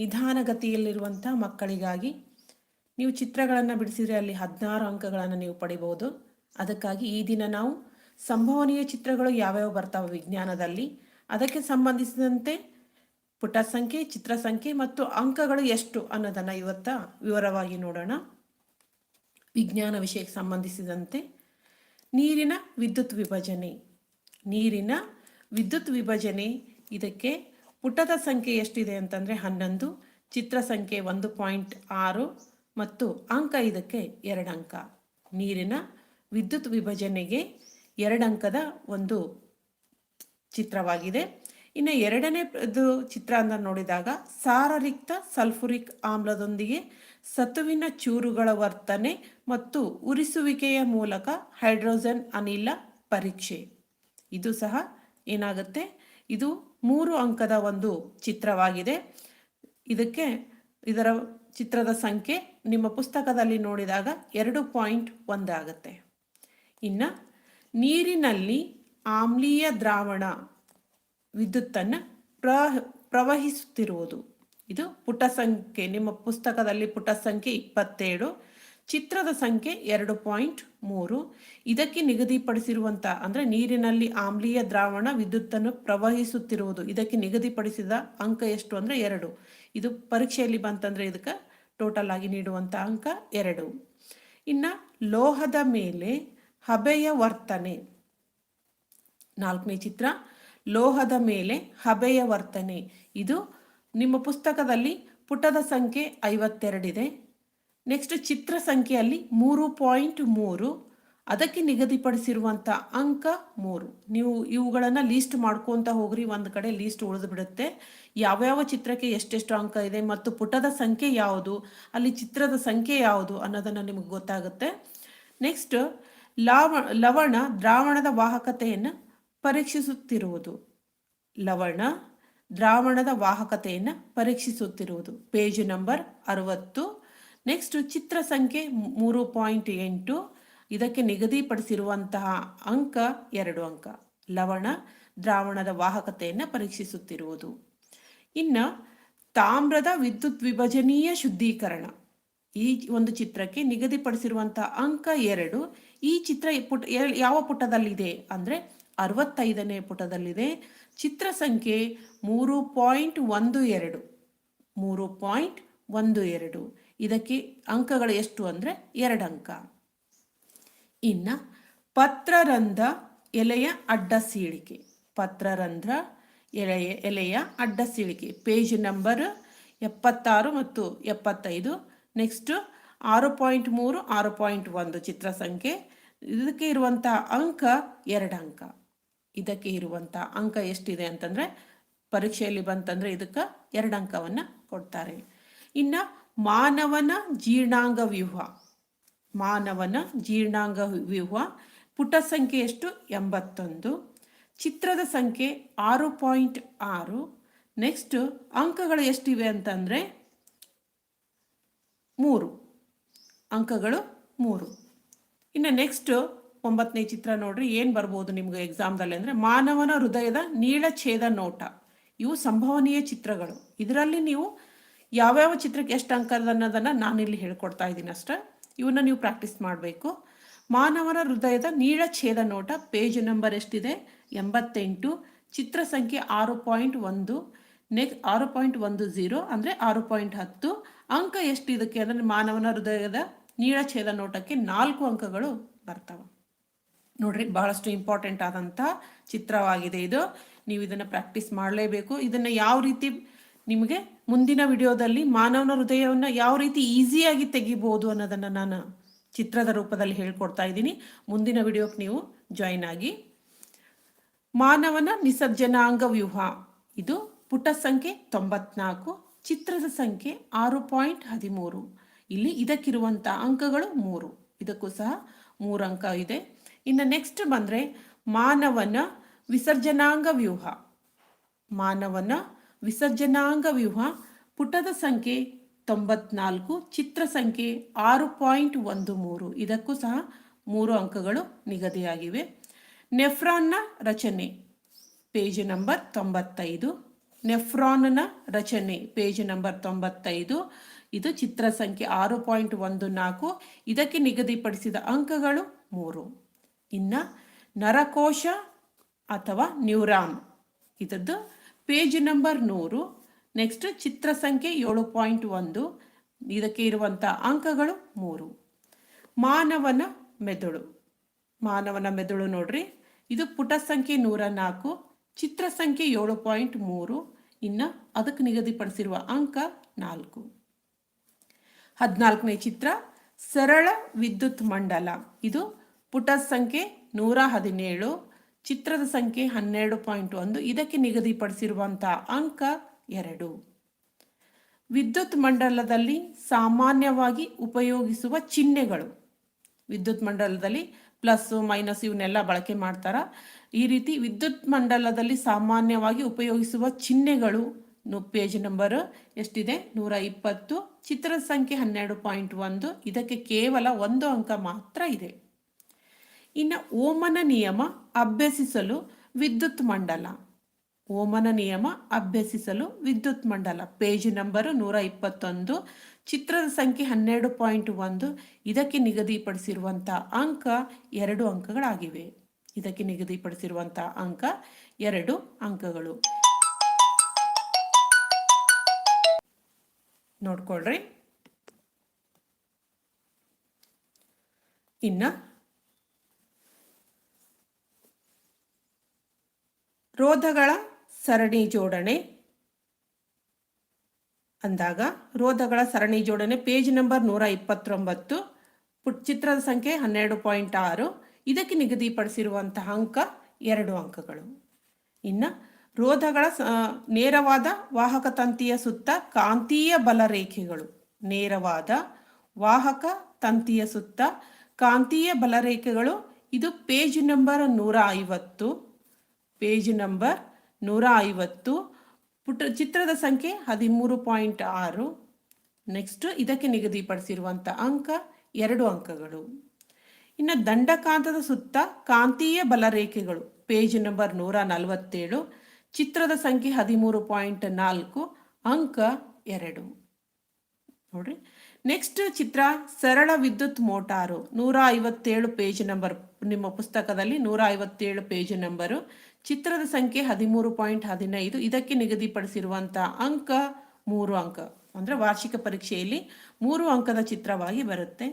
ನಿಧಾನಗತಿಯಲ್ಲಿರುವಂಥ ಮಕ್ಕಳಿಗಾಗಿ ನೀವು ಚಿತ್ರಗಳನ್ನು ಬಿಡಿಸಿದರೆ ಅಲ್ಲಿ ಹದಿನಾರು ಅಂಕಗಳನ್ನು ನೀವು ಪಡಿಬೋದು. ಅದಕ್ಕಾಗಿ ಈ ದಿನ ನಾವು ಸಂಭವನೀಯ ಚಿತ್ರಗಳು ಯಾವ್ಯಾವ ಬರ್ತಾವೆ ವಿಜ್ಞಾನದಲ್ಲಿ, ಅದಕ್ಕೆ ಸಂಬಂಧಿಸಿದಂತೆ ಪುಟ ಸಂಖ್ಯೆ, ಚಿತ್ರ ಸಂಖ್ಯೆ ಮತ್ತು ಅಂಕಗಳು ಎಷ್ಟು ಅನ್ನೋದನ್ನು ಇವತ್ತ ವಿವರವಾಗಿ ನೋಡೋಣ. ವಿಜ್ಞಾನ ವಿಷಯಕ್ಕೆ ಸಂಬಂಧಿಸಿದಂತೆ ನೀರಿನ ವಿದ್ಯುತ್ ವಿಭಜನೆ. ನೀರಿನ ವಿದ್ಯುತ್ ವಿಭಜನೆ ಇದಕ್ಕೆ ಪುಟದ ಸಂಖ್ಯೆ ಎಷ್ಟಿದೆ ಅಂತಂದರೆ ಹನ್ನೊಂದು, ಚಿತ್ರ ಸಂಖ್ಯೆ ಒಂದು ಪಾಯಿಂಟ್ ಆರು ಮತ್ತು ಅಂಕ ಇದಕ್ಕೆ ಎರಡು ಅಂಕ. ನೀರಿನ ವಿದ್ಯುತ್ ವಿಭಜನೆಗೆ ಎರಡು ಅಂಕದ ಒಂದು ಚಿತ್ರವಾಗಿದೆ. ಇನ್ನು ಎರಡನೇ ಚಿತ್ರ ಅಂತ ನೋಡಿದಾಗ ಸಾರರಿಕ್ತ ಸಲ್ಫುರಿಕ್ ಆಮ್ಲದೊಂದಿಗೆ ಸತುವಿನ ಚೂರುಗಳ ವರ್ತನೆ ಮತ್ತು ಉರಿಸುವಿಕೆಯ ಮೂಲಕ ಹೈಡ್ರೋಜನ್ ಅನಿಲ ಪರೀಕ್ಷೆ. ಇದು ಸಹ ಏನಾಗುತ್ತೆ? ಇದು ಮೂರು ಅಂಕದ ಒಂದು ಚಿತ್ರವಾಗಿದೆ. ಇದಕ್ಕೆ ಇದರ ಚಿತ್ರದ ಸಂಖ್ಯೆ ನಿಮ್ಮ ಪುಸ್ತಕದಲ್ಲಿ ನೋಡಿದಾಗ ಎರಡು ಪಾಯಿಂಟ್ ಒಂದಾಗುತ್ತೆ ಇನ್ನು ನೀರಿನಲ್ಲಿ ಆಮ್ಲೀಯ ದ್ರಾವಣ ವಿದ್ಯುತ್ತನ್ನು ಪ್ರ ಪ್ರವಹಿಸುತ್ತಿರುವುದು. ಇದು ಪುಟ ಸಂಖ್ಯೆ ನಿಮ್ಮ ಪುಸ್ತಕದಲ್ಲಿ ಪುಟ ಸಂಖ್ಯೆ ಇಪ್ಪತ್ತೇಳು. ಚಿತ್ರದ ಸಂಖ್ಯೆ ಎರಡು ಪಾಯಿಂಟ್ ಮೂರು. ಇದಕ್ಕೆ ನಿಗದಿಪಡಿಸಿರುವಂಥ ಅಂದರೆ ನೀರಿನಲ್ಲಿ ಆಮ್ಲೀಯ ದ್ರಾವಣ ವಿದ್ಯುತ್ತನ್ನು ಪ್ರವಹಿಸುತ್ತಿರುವುದು, ಇದಕ್ಕೆ ನಿಗದಿಪಡಿಸಿದ ಅಂಕ ಎಷ್ಟು ಅಂದರೆ ಎರಡು. ಇದು ಪರೀಕ್ಷೆಯಲ್ಲಿ ಬಂತಂದರೆ ಇದಕ್ಕೆ ಟೋಟಲ್ ಆಗಿ ನೀಡುವಂಥ ಅಂಕ ಎರಡು. ಇನ್ನು ಲೋಹದ ಮೇಲೆ ಹಬೆಯ ವರ್ತನೆ. ನಾಲ್ಕನೇ ಚಿತ್ರ, ಲೋಹದ ಮೇಲೆ ಹಬೆಯ ವರ್ತನೆ. ಇದು ನಿಮ್ಮ ಪುಸ್ತಕದಲ್ಲಿ ಪುಟದ ಸಂಖ್ಯೆ ಐವತ್ತೆರಡಿದೆ. ನೆಕ್ಸ್ಟ್ ಚಿತ್ರ ಸಂಖ್ಯೆಯಲ್ಲಿ ಮೂರು ಪಾಯಿಂಟ್ ಮೂರು ಅದಕ್ಕೆ ನಿಗದಿಪಡಿಸಿರುವಂಥ ಅಂಕ ಮೂರು. ನೀವು ಇವುಗಳನ್ನು ಲೀಸ್ಟ್ ಮಾಡ್ಕೊತ ಹೋಗ್ರಿ, ಒಂದು ಕಡೆ ಲೀಸ್ಟ್ ಉಳಿದು ಬಿಡುತ್ತೆ. ಯಾವ್ಯಾವ ಚಿತ್ರಕ್ಕೆ ಎಷ್ಟೆಷ್ಟು ಅಂಕ ಇದೆ ಮತ್ತು ಪುಟದ ಸಂಖ್ಯೆ ಯಾವುದು, ಅಲ್ಲಿ ಚಿತ್ರದ ಸಂಖ್ಯೆ ಯಾವುದು ಅನ್ನೋದನ್ನು ನಿಮಗೆ ಗೊತ್ತಾಗುತ್ತೆ. ನೆಕ್ಸ್ಟ್ ಲಾವ, ಲವಣ ದ್ರಾವಣದ ವಾಹಕತೆಯನ್ನು ಪರೀಕ್ಷಿಸುತ್ತಿರುವುದು. ಲವಣ ದ್ರಾವಣದ ವಾಹಕತೆಯನ್ನು ಪರೀಕ್ಷಿಸುತ್ತಿರುವುದು. ಪೇಜ್ ನಂಬರ್ ಅರವತ್ತು. ನೆಕ್ಸ್ಟ್ ಚಿತ್ರ ಸಂಖ್ಯೆ ಮೂರು ಪಾಯಿಂಟ್ ಎಂಟು ಇದಕ್ಕೆ ನಿಗದಿಪಡಿಸಿರುವಂತಹ ಅಂಕ ಎರಡು ಅಂಕ ಲವಣ ದ್ರಾವಣದ ವಾಹಕತೆಯನ್ನು ಪರೀಕ್ಷಿಸುತ್ತಿರುವುದು ಇನ್ನು ತಾಮ್ರದ ವಿದ್ಯುತ್ ವಿಭಜನೀಯ ಶುದ್ಧೀಕರಣ ಈ ಒಂದು ಚಿತ್ರಕ್ಕೆ ನಿಗದಿಪಡಿಸಿರುವಂತಹ ಅಂಕ ಎರಡು ಈ ಚಿತ್ರ ಪುಟ ಯಾವ ಪುಟದಲ್ಲಿದೆ ಅಂದರೆ ಅರವತ್ತೈದನೇ ಪುಟದಲ್ಲಿದೆ ಚಿತ್ರ ಸಂಖ್ಯೆ ಮೂರು ಪಾಯಿಂಟ್ ಒಂದು ಎರಡು ಮೂರು ಪಾಯಿಂಟ್ ಒಂದು ಎರಡು ಇದಕ್ಕೆ ಅಂಕಗಳು ಎಷ್ಟು ಅಂದರೆ ಎರಡು ಅಂಕ. ಇನ್ನು ಪತ್ರರಂಧ್ರ ಎಲೆಯ ಅಡ್ಡ ಸೀಳಿಕೆ. ಪತ್ರರಂಧ್ರ ಎಲೆಯ ಎಲೆಯ ಅಡ್ಡ ಸೀಳಿಕೆ. ಪೇಜ್ ನಂಬರ್ ಎಪ್ಪತ್ತಾರು ಮತ್ತು ಎಪ್ಪತ್ತೈದು. ನೆಕ್ಸ್ಟ್ ಆರು ಪಾಯಿಂಟ್ ಮೂರು, ಆರು ಪಾಯಿಂಟ್ ಒಂದು ಚಿತ್ರ ಸಂಖ್ಯೆ. ಇದಕ್ಕೆ ಇರುವಂಥ ಅಂಕ ಎರಡು ಅಂಕ. ಇದಕ್ಕೆ ಇರುವಂಥ ಅಂಕ ಎಷ್ಟಿದೆ ಅಂತಂದರೆ ಪರೀಕ್ಷೆಯಲ್ಲಿ ಬಂತಂದರೆ ಇದಕ್ಕೆ ಎರಡು ಅಂಕವನ್ನು ಕೊಡ್ತಾರೆ. ಇನ್ನು ಮಾನವನ ಜೀರ್ಣಾಂಗ ವ್ಯೂಹ ಮಾನವನ ಜೀರ್ಣಾಂಗ ವ್ಯೂಹ ಪುಟ ಸಂಖ್ಯೆ ಎಷ್ಟು? ಎಂಬತ್ತೊಂದು. ಚಿತ್ರದ ಸಂಖ್ಯೆ ಆರು ಪಾಯಿಂಟ್ ಆರು. ನೆಕ್ಸ್ಟ್ ಅಂಕಗಳು ಎಷ್ಟಿವೆ ಅಂತಂದರೆ ಮೂರು. ಅಂಕಗಳು ಮೂರು. ಇನ್ನು ನೆಕ್ಸ್ಟ್ ಒಂಬತ್ತನೇ ಚಿತ್ರ ನೋಡ್ರಿ, ಏನು ಬರ್ಬೋದು ನಿಮ್ಗೆ ಎಕ್ಸಾಮ್ದಲ್ಲಿ ಅಂದರೆ ಮಾನವನ ಹೃದಯದ ನೀಳಛೇದ ನೋಟ. ಇವು ಸಂಭವನೀಯ ಚಿತ್ರಗಳು. ಇದರಲ್ಲಿ ನೀವು ಯಾವ್ಯಾವ ಚಿತ್ರಕ್ಕೆ ಎಷ್ಟು ಅಂಕ ಅನ್ನೋದನ್ನು ನಾನಿಲ್ಲಿ ಹೇಳ್ಕೊಡ್ತಾ ಇದ್ದೀನಿ ಅಷ್ಟೇ. ಇವನ್ನ ನೀವು ಪ್ರಾಕ್ಟೀಸ್ ಮಾಡಬೇಕು. ಮಾನವನ ಹೃದಯದ ನೀಳ ಛೇದ ನೋಟ ಪೇಜ್ ನಂಬರ್ ಎಷ್ಟಿದೆ? ಎಂಬತ್ತೆಂಟು. ಚಿತ್ರ ಸಂಖ್ಯೆ ಆರು ಪಾಯಿಂಟ್ ಒಂದು. ನೆಕ್ಸ್ಟ್ ಆರು ಪಾಯಿಂಟ್ ಒಂದು ಝೀರೋ ಅಂದರೆ ಆರು ಪಾಯಿಂಟ್ ಹತ್ತು. ಅಂಕ ಎಷ್ಟು ಇದಕ್ಕೆ ಅಂದರೆ ಮಾನವನ ಹೃದಯದ ನೀಳಛೇದ ನೋಟಕ್ಕೆ ನಾಲ್ಕು ಅಂಕಗಳು ಬರ್ತವೆ. ನೋಡ್ರಿ, ಬಹಳಷ್ಟು ಇಂಪಾರ್ಟೆಂಟ್ ಆದಂಥ ಚಿತ್ರವಾಗಿದೆ ಇದು. ನೀವು ಇದನ್ನು ಪ್ರಾಕ್ಟೀಸ್ ಮಾಡಲೇಬೇಕು. ಇದನ್ನು ಯಾವ ರೀತಿ ನಿಮಗೆ ಮುಂದಿನ ವಿಡಿಯೋದಲ್ಲಿ ಮಾನವನ ಹೃದಯವನ್ನು ಯಾವ ರೀತಿ ಈಸಿಯಾಗಿ ತೆಗಿಬೋದು ಅನ್ನೋದನ್ನು ನಾನು ಚಿತ್ರದ ರೂಪದಲ್ಲಿ ಹೇಳ್ಕೊಡ್ತಾ ಇದ್ದೀನಿ. ಮುಂದಿನ ವಿಡಿಯೋಕ್ಕೆ ನೀವು ಜಾಯಿನ್ ಆಗಿ. ಮಾನವನ ನಿಸರ್ಜನಾಂಗ ವ್ಯೂಹ. ಇದು ಪುಟ ಸಂಖ್ಯೆ ತೊಂಬತ್ನಾಲ್ಕು, ಚಿತ್ರದ ಸಂಖ್ಯೆ ಆರು ಪಾಯಿಂಟ್ ಹದಿಮೂರು. ಇಲ್ಲಿ ಇದಕ್ಕಿರುವಂಥ ಅಂಕಗಳು ಮೂರು. ಇದಕ್ಕೂ ಸಹ ಮೂರು ಅಂಕ ಇದೆ. ಇನ್ನು ನೆಕ್ಸ್ಟ್ ಬಂದರೆ ಮಾನವನ ವಿಸರ್ಜನಾಂಗ ವ್ಯೂಹ. ಮಾನವನ ವಿಸರ್ಜನಾಂಗ ವ್ಯೂಹ ಪುಟದ ಸಂಖ್ಯೆ ತೊಂಬತ್ನಾಲ್ಕು, ಚಿತ್ರ ಸಂಖ್ಯೆ ಆರು ಪಾಯಿಂಟ್ ಒಂದು ಮೂರು. ಇದಕ್ಕೂ ಸಹ ಮೂರು ಅಂಕಗಳು ನಿಗದಿಯಾಗಿವೆ. ನೆಫ್ರಾನ್ನ ರಚನೆ, ಪೇಜ್ ನಂಬರ್ ತೊಂಬತ್ತೈದು. ನೆಫ್ರಾನ್ನ ರಚನೆ, ಪೇಜ್ ನಂಬರ್ ತೊಂಬತ್ತೈದು. ಇದು ಚಿತ್ರ ಸಂಖ್ಯೆ ಆರು ಪಾಯಿಂಟ್ ಒಂದು ನಾಲ್ಕು. ಇದಕ್ಕೆ ನಿಗದಿಪಡಿಸಿದ ಅಂಕಗಳು ಮೂರು. ಇನ್ನು ನರಕೋಶ ಅಥವಾ ನ್ಯೂರಾನ್ ಇದದ್ದು ಪೇಜ್ ನಂಬರ್ ನೂರು ನೆಕ್ಸ್ಟ್ ಚಿತ್ರ ಸಂಖ್ಯೆ ಏಳು ಪಾಯಿಂಟ್ ಒಂದು, ಇದಕ್ಕೆ ಇರುವಂಥ ಅಂಕಗಳು ಮೂರು. ಮಾನವನ ಮೆದುಳು. ಮಾನವನ ಮೆದುಳು ನೋಡ್ರಿ, ಇದು ಪುಟ ಸಂಖ್ಯೆ ನೂರ ನಾಲ್ಕು ಚಿತ್ರ ಸಂಖ್ಯೆ ಏಳು ಪಾಯಿಂಟ್ ಮೂರು, ಇನ್ನು ಅದಕ್ಕೆ ನಿಗದಿಪಡಿಸಿರುವ ಅಂಕ ನಾಲ್ಕು. ಹದಿನಾಲ್ಕನೇ ಚಿತ್ರ, ಸರಳ ವಿದ್ಯುತ್ ಮಂಡಲ. ಇದು ಪುಟ ಸಂಖ್ಯೆ ನೂರ ಹದಿನೇಳು ಚಿತ್ರದ ಸಂಖ್ಯೆ ಹನ್ನೆರಡು ಪಾಯಿಂಟ್ ಒಂದು ಇದಕ್ಕೆ ನಿಗದಿಪಡಿಸಿರುವಂಥ ಅಂಕ ಎರಡು. ವಿದ್ಯುತ್ ಮಂಡಲದಲ್ಲಿ ಸಾಮಾನ್ಯವಾಗಿ ಉಪಯೋಗಿಸುವ ಚಿಹ್ನೆಗಳು. ವಿದ್ಯುತ್ ಮಂಡಲದಲ್ಲಿ ಪ್ಲಸ್ ಮೈನಸ್ ಇವನ್ನೆಲ್ಲ ಬಳಕೆ ಮಾಡ್ತಾರ. ಈ ರೀತಿ ವಿದ್ಯುತ್ ಮಂಡಲದಲ್ಲಿ ಸಾಮಾನ್ಯವಾಗಿ ಉಪಯೋಗಿಸುವ ಚಿಹ್ನೆಗಳು ಪೇಜ್ ನಂಬರ್ ಎಷ್ಟಿದೆ? ನೂರ ಇಪ್ಪತ್ತು ಚಿತ್ರದ ಸಂಖ್ಯೆ ಹನ್ನೆರಡು ಪಾಯಿಂಟ್ ಒಂದು ಇದಕ್ಕೆ ಕೇವಲ ಒಂದು ಅಂಕ ಮಾತ್ರ ಇದೆ. ಇನ್ನು ಓಮನ ನಿಯಮ ಅಭ್ಯಸಿಸಲು ವಿದ್ಯುತ್ ಮಂಡಲ. ಓಮನ ನಿಯಮ ಅಭ್ಯಸಿಸಲು ವಿದ್ಯುತ್ ಮಂಡಲ. ಪೇಜ್ ನಂಬರ್ ನೂರ ಇಪ್ಪತ್ತೊಂದು, ಚಿತ್ರದ ಸಂಖ್ಯೆ ಹನ್ನೆರಡು ಪಾಯಿಂಟ್ ಒಂದು, ಇದಕ್ಕೆ ನಿಗದಿಪಡಿಸಿರುವಂಥ ಅಂಕ ಎರಡು ಅಂಕಗಳಾಗಿವೆ. ಇದಕ್ಕೆ ನಿಗದಿಪಡಿಸಿರುವಂಥ ಅಂಕ ಎರಡು ಅಂಕಗಳು. ನೋಡ್ಕೊಳ್ರಿ. ಇನ್ನ ರೋಧಗಳ ಸರಣಿ ಜೋಡಣೆ. ಅಂದಾಗ ರೋಧಗಳ ಸರಣಿ ಜೋಡಣೆ ಪೇಜ್ ನಂಬರ್ ನೂರ ಇಪ್ಪತ್ತೊಂಬತ್ತು ಪುಟ್ ಚಿತ್ರದ ಸಂಖ್ಯೆ ಹನ್ನೆರಡು ಪಾಯಿಂಟ್ ಆರು. ಇದಕ್ಕೆ ನಿಗದಿಪಡಿಸಿರುವಂತಹ ಅಂಕ ಎರಡು ಅಂಕಗಳು. ಇನ್ನು ರೋಧಗಳ ನೇರವಾದ ವಾಹಕ ತಂತಿಯ ಸುತ್ತ ಕಾಂತೀಯ ಬಲ ರೇಖೆಗಳು. ನೇರವಾದ ವಾಹಕ ತಂತಿಯ ಸುತ್ತ ಕಾಂತೀಯ ಬಲರೇಖೆಗಳು ಇದು ಪೇಜ್ ನಂಬರ್ ನೂರ ಐವತ್ತು ಪೇಜ್ ನಂಬರ್ ನೂರ ಐವತ್ತು. ಪುಟ, ಚಿತ್ರದ ಸಂಖ್ಯೆ ಹದಿಮೂರು ಪಾಯಿಂಟ್ ಆರು. ನೆಕ್ಸ್ಟ್ ಇದಕ್ಕೆ ನಿಗದಿಪಡಿಸಿರುವಂಥ ಅಂಕ ಎರಡು ಅಂಕಗಳು. ಇನ್ನು ದಂಡಕಾಂತದ ಸುತ್ತ ಕಾಂತೀಯ ಬಲರೇಖೆಗಳು, ಪೇಜ್ ನಂಬರ್ ನೂರ ನಲವತ್ತೇಳು. ಚಿತ್ರದ ಸಂಖ್ಯೆ ಹದಿಮೂರು ಪಾಯಿಂಟ್ ನಾಲ್ಕು, ಅಂಕ ಎರಡು. ನೋಡ್ರಿ. ನೆಕ್ಸ್ಟ್ ಚಿತ್ರ ಸರಳ ವಿದ್ಯುತ್ ಮೋಟಾರು, ನೂರ ಐವತ್ತೇಳು ಪೇಜ್ ನಂಬರ್, ನಿಮ್ಮ ಪುಸ್ತಕದಲ್ಲಿ ನೂರ ಐವತ್ತೇಳು ಪೇಜ್ ನಂಬರು. ಚಿತ್ರದ ಸಂಖ್ಯೆ ಹದಿಮೂರು ಪಾಯಿಂಟ್ ಹದಿನೈದು. ಇದಕ್ಕೆ ನಿಗದಿಪಡಿಸಿರುವಂಥ ಅಂಕ ಮೂರು ಅಂಕ. ಅಂದರೆ ವಾರ್ಷಿಕ ಪರೀಕ್ಷೆಯಲ್ಲಿ ಮೂರು ಅಂಕದ ಚಿತ್ರವಾಗಿ ಬರುತ್ತೆ.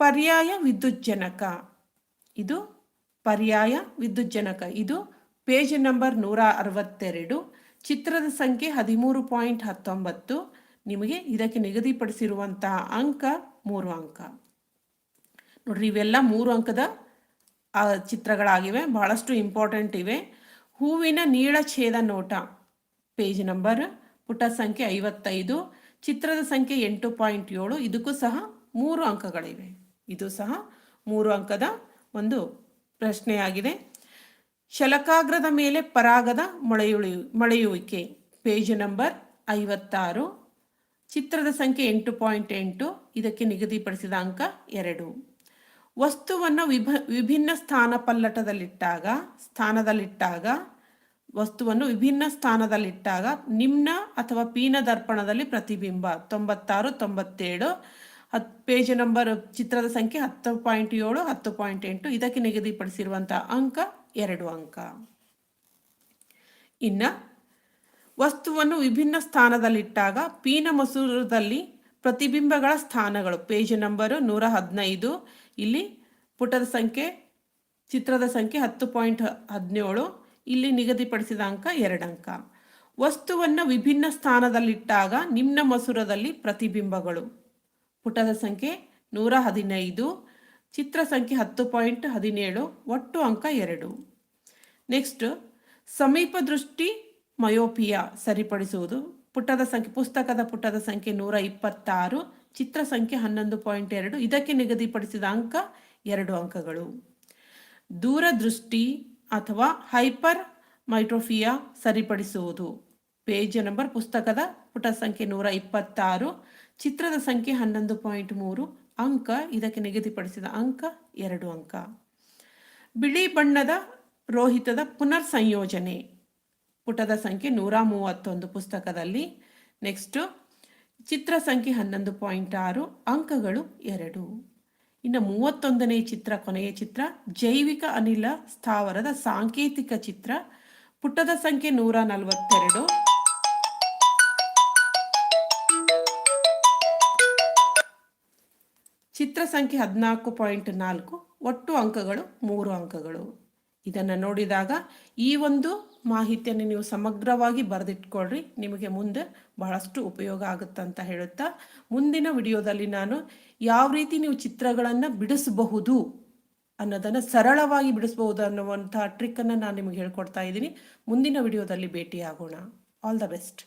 ಪರ್ಯಾಯ ವಿದ್ಯುಜ್ಜನಕ. ಇದು ಪರ್ಯಾಯ ವಿದ್ಯುಜ್ಜನಕ. ಇದು ಪೇಜ್ ನಂಬರ್ ನೂರ ಅರವತ್ತೆರಡು ಚಿತ್ರದ ಸಂಖ್ಯೆ ಹದಿಮೂರು ಪಾಯಿಂಟ್ ಹತ್ತೊಂಬತ್ತು. ನಿಮಗೆ ಇದಕ್ಕೆ ನಿಗದಿಪಡಿಸಿರುವಂತಹ ಅಂಕ ಮೂರು ಅಂಕ. ನೋಡ್ರಿ, ಇವೆಲ್ಲ ಮೂರು ಅಂಕದ ಚಿತ್ರಗಳಾಗಿವೆ, ಬಹಳಷ್ಟು ಇಂಪಾರ್ಟೆಂಟ್ ಇವೆ. ಹೂವಿನ ನೀಳಛೇದ ನೋಟ ಪೇಜ್ ನಂಬರ್ ಪುಟ ಸಂಖ್ಯೆ ಐವತ್ತೈದು, ಚಿತ್ರದ ಸಂಖ್ಯೆ ಎಂಟು ಪಾಯಿಂಟ್ ಏಳು, ಇದಕ್ಕೂ ಸಹ ಮೂರು ಅಂಕಗಳಿವೆ. ಇದು ಸಹ ಮೂರು ಅಂಕದ ಒಂದು ಪ್ರಶ್ನೆಯಾಗಿದೆ. ಶಲಕಾಗ್ರದ ಮೇಲೆ ಪರಾಗದ ಮೊಳೆಯುಳಿ, ಮೊಳೆಯುವಿಕೆ ಪೇಜ್ ನಂಬರ್ ಐವತ್ತಾರು, ಚಿತ್ರದ ಸಂಖ್ಯೆ ಎಂಟು ಪಾಯಿಂಟ್ ಎಂಟು, ಇದಕ್ಕೆ ನಿಗದಿಪಡಿಸಿದ ಅಂಕ ಎರಡು. ವಸ್ತುವನ್ನು ವಿಭ, ವಿಭಿನ್ನ ಸ್ಥಾನ ಪಲ್ಲಟದಲ್ಲಿಟ್ಟಾಗ, ಸ್ಥಾನದಲ್ಲಿಟ್ಟಾಗ, ವಸ್ತುವನ್ನು ವಿಭಿನ್ನ ಸ್ಥಾನದಲ್ಲಿಟ್ಟಾಗ ನಿಮ್ನ ಅಥವಾ ಪೀನ ದರ್ಪಣದಲ್ಲಿ ಪ್ರತಿಬಿಂಬ. ತೊಂಬತ್ತಾರು, ತೊಂಬತ್ತೇಳು ಹತ್ತು ಪೇಜ್ ನಂಬರ್ ಚಿತ್ರದ ಸಂಖ್ಯೆ ಹತ್ತು ಪಾಯಿಂಟ್ ಏಳು, ಹತ್ತು ಪಾಯಿಂಟ್ ಎಂಟು, ಇದಕ್ಕೆ ನಿಗದಿಪಡಿಸಿರುವಂತಹ ಅಂಕ ಎರಡು ಅಂಕ. ಇನ್ನು, ವಸ್ತುವನ್ನು ವಿಭಿನ್ನ ಸ್ಥಾನದಲ್ಲಿಟ್ಟಾಗ ಪೀನ ಮಸೂರದಲ್ಲಿ ಪ್ರತಿಬಿಂಬಗಳ ಸ್ಥಾನಗಳು. ಪೇಜ್ ನಂಬರು ನೂರ ಹದಿನೈದು ಇಲ್ಲಿ ಪುಟದ ಸಂಖ್ಯೆ, ಚಿತ್ರದ ಸಂಖ್ಯೆ ಹತ್ತು ಪಾಯಿಂಟ್ ಹದಿನೇಳು, ಇಲ್ಲಿ ನಿಗದಿಪಡಿಸಿದ ಅಂಕ ಎರಡು ಅಂಕ. ವಸ್ತುವನ್ನು ವಿಭಿನ್ನ ಸ್ಥಾನದಲ್ಲಿಟ್ಟಾಗ ನಿಮ್ನ ಮಸೂರದಲ್ಲಿ ಪ್ರತಿಬಿಂಬಗಳು. ಪುಟದ ಸಂಖ್ಯೆ ನೂರ ಹದಿನೈದು, ಚಿತ್ರ ಸಂಖ್ಯೆ ಹತ್ತು ಪಾಯಿಂಟ್ ಹದಿನೇಳು, ಒಟ್ಟು ಅಂಕ ಎರಡು. ನೆಕ್ಸ್ಟ್, ಸಮೀಪ ದೃಷ್ಟಿ ಮಯೋಪಿಯಾ ಸರಿಪಡಿಸುವುದು. ಪುಟದ ಸಂಖ್ಯೆ, ಪುಸ್ತಕದ ಪುಟದ ಸಂಖ್ಯೆ ನೂರ ಇಪ್ಪತ್ತಾರು ಚಿತ್ರ ಸಂಖ್ಯೆ ಹನ್ನೊಂದು ಪಾಯಿಂಟ್ ಎರಡು. ಇದಕ್ಕೆ ನಿಗದಿಪಡಿಸಿದ ಅಂಕ ಎರಡು ಅಂಕಗಳು. ದೂರದೃಷ್ಟಿ ಅಥವಾ ಹೈಪರ್ ಮೈಟ್ರೋಫಿಯಾ ಸರಿಪಡಿಸುವುದು. ಪೇಜ್ ನಂಬರ್ ಪುಸ್ತಕದ ಪುಟ ಸಂಖ್ಯೆ ನೂರ ಇಪ್ಪತ್ತಾರು. ಚಿತ್ರದ ಸಂಖ್ಯೆ ಹನ್ನೊಂದು ಪಾಯಿಂಟ್ ಮೂರು. ಅಂಕ, ಇದಕ್ಕೆ ನಿಗದಿಪಡಿಸಿದ ಅಂಕ ಎರಡು ಅಂಕ. ಬಿಳಿ ಬಣ್ಣದ ರೋಹಿತದ ಪುನರ್ ಸಂಯೋಜನೆ ಪುಟದ ಸಂಖ್ಯೆ ನೂರ ಮೂವತ್ತೊಂದು ಪುಸ್ತಕದಲ್ಲಿ. ನೆಕ್ಸ್ಟು ಚಿತ್ರ ಸಂಖ್ಯೆ ಹನ್ನೊಂದು ಪಾಯಿಂಟ್ ಆರು, ಅಂಕಗಳು ಎರಡು. ಇನ್ನು ಮೂವತ್ತೊಂದನೇ ಚಿತ್ರ, ಕೊನೆಯ ಚಿತ್ರ, ಜೈವಿಕ ಅನಿಲ ಸ್ಥಾವರದ ಸಾಂಕೇತಿಕ ಚಿತ್ರ, ಪುಟದ ಸಂಖ್ಯೆ ನೂರ ನಲವತ್ತೆರಡು. ಚಿತ್ರ ಸಂಖ್ಯೆ ಹದಿನಾಲ್ಕು ಪಾಯಿಂಟ್ ನಾಲ್ಕು, ಒಟ್ಟು ಅಂಕಗಳು ಮೂರು ಅಂಕಗಳು. ಇದನ್ನು ನೋಡಿದಾಗ ಈ ಒಂದು ಮಾಹಿತಿಯನ್ನು ನೀವು ಸಮಗ್ರವಾಗಿ ಬರೆದಿಟ್ಕೊಳ್ರಿ. ನಿಮಗೆ ಮುಂದೆ ಬಹಳಷ್ಟು ಉಪಯೋಗ ಆಗುತ್ತೆ ಅಂತ ಹೇಳುತ್ತಾ, ಮುಂದಿನ ವಿಡಿಯೋದಲ್ಲಿ ನಾನು ಯಾವ ರೀತಿ ನೀವು ಚಿತ್ರಗಳನ್ನು ಬಿಡಿಸಬಹುದು ಅನ್ನೋದನ್ನು ಸರಳವಾಗಿ ಬಿಡಿಸಬಹುದು ಅನ್ನುವಂಥ ಟ್ರಿಕ್ಕನ್ನು ನಾನು ನಿಮಗೆ ಹೇಳ್ಕೊಡ್ತಾ ಇದ್ದೀನಿ. ಮುಂದಿನ ವಿಡಿಯೋದಲ್ಲಿ ಭೇಟಿಯಾಗೋಣ. All the best